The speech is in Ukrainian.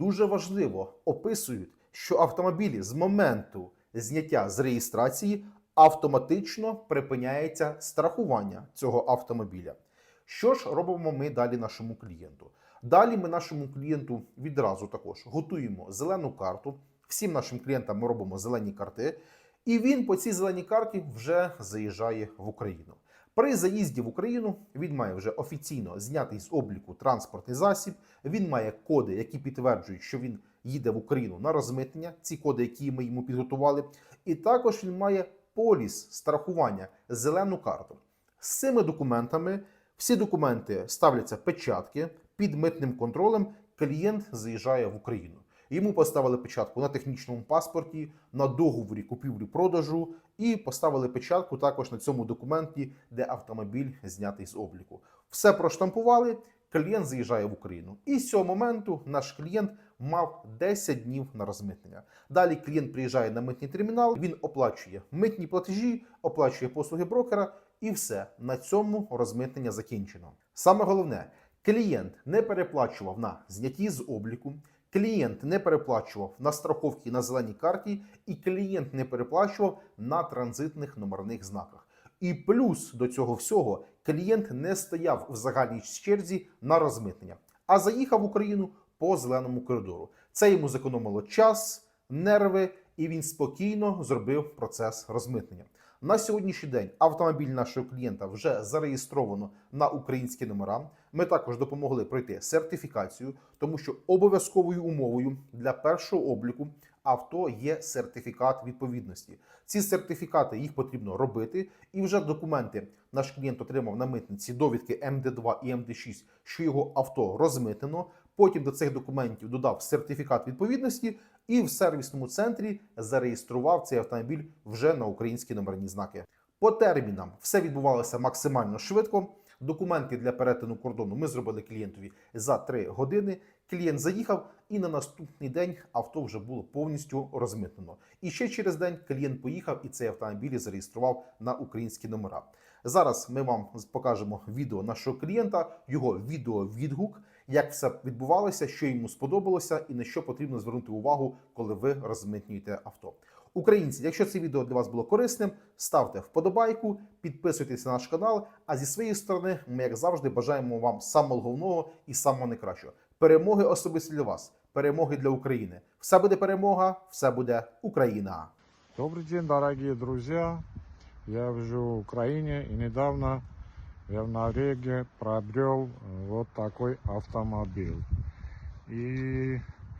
дуже важливо описують, що автомобілі з моменту зняття з реєстрації автоматично припиняється страхування цього автомобіля. Що ж робимо ми далі нашому клієнту? Далі ми нашому клієнту відразу також готуємо зелену карту. Всім нашим клієнтам ми робимо зелені карти, і він по цій зеленій карті вже заїжджає в Україну. При заїзді в Україну він має вже офіційно знятий з обліку транспортний засіб. Він має коди, які підтверджують, що він їде в Україну на розмитнення. Ці коди, які ми йому підготували, і також він має поліс страхування, зелену карту. З цими документами всі документи ставляться печатки під митним контролем. Клієнт заїжджає в Україну. Йому поставили печатку на технічному паспорті, на договорі купівлі-продажу і поставили печатку також на цьому документі, де автомобіль знятий з обліку. Все проштампували. Клієнт заїжджає в Україну. І з цього моменту наш клієнт мав 10 днів на розмитнення. Далі клієнт приїжджає на митний термінал, він оплачує митні платежі, оплачує послуги брокера, і все на цьому розмитнення закінчено. Саме головне, клієнт не переплачував на знятті з обліку. Клієнт не переплачував на страховки на зеленій карті, і клієнт не переплачував на транзитних номерних знаках. І плюс до цього всього клієнт не стояв в загальній черзі на розмитнення, а заїхав в Україну по зеленому коридору. Це йому зекономило час, нерви, і він спокійно зробив процес розмитнення. На сьогоднішній день автомобіль нашого клієнта вже зареєстровано на українські номера. Ми також допомогли пройти сертифікацію, тому що обов'язковою умовою для першого обліку авто є сертифікат відповідності. Ці сертифікати їх потрібно робити, і вже документи наш клієнт отримав на митниці довідки МД2 і МД6, що його авто розмитнено. Потім до цих документів додав сертифікат відповідності і в сервісному центрі зареєстрував цей автомобіль вже на українські номерні знаки. По термінам все відбувалося максимально швидко. Документи для перетину кордону ми зробили клієнтові за 3 години. Клієнт заїхав, і на наступний день авто вже було повністю розмитнено. І ще через день клієнт поїхав і цей автомобіль зареєстрував на українські номера. Зараз ми вам покажемо відео нашого клієнта, його відеовідгук, як все відбувалося, що йому сподобалося, і на що потрібно звернути увагу, коли ви розмитнюєте авто. Українці, якщо це відео для вас було корисним, ставте вподобайку, підписуйтесь на наш канал. А зі своєї сторони, ми, як завжди, бажаємо вам самого головного і самого найкращого. Перемоги особисто для вас, перемоги для України. Все буде перемога, все буде Україна. Добрый день, дорогие друзья. Я живу в Украине и недавно я в Норвегии приобрел э, вот такой автомобиль. И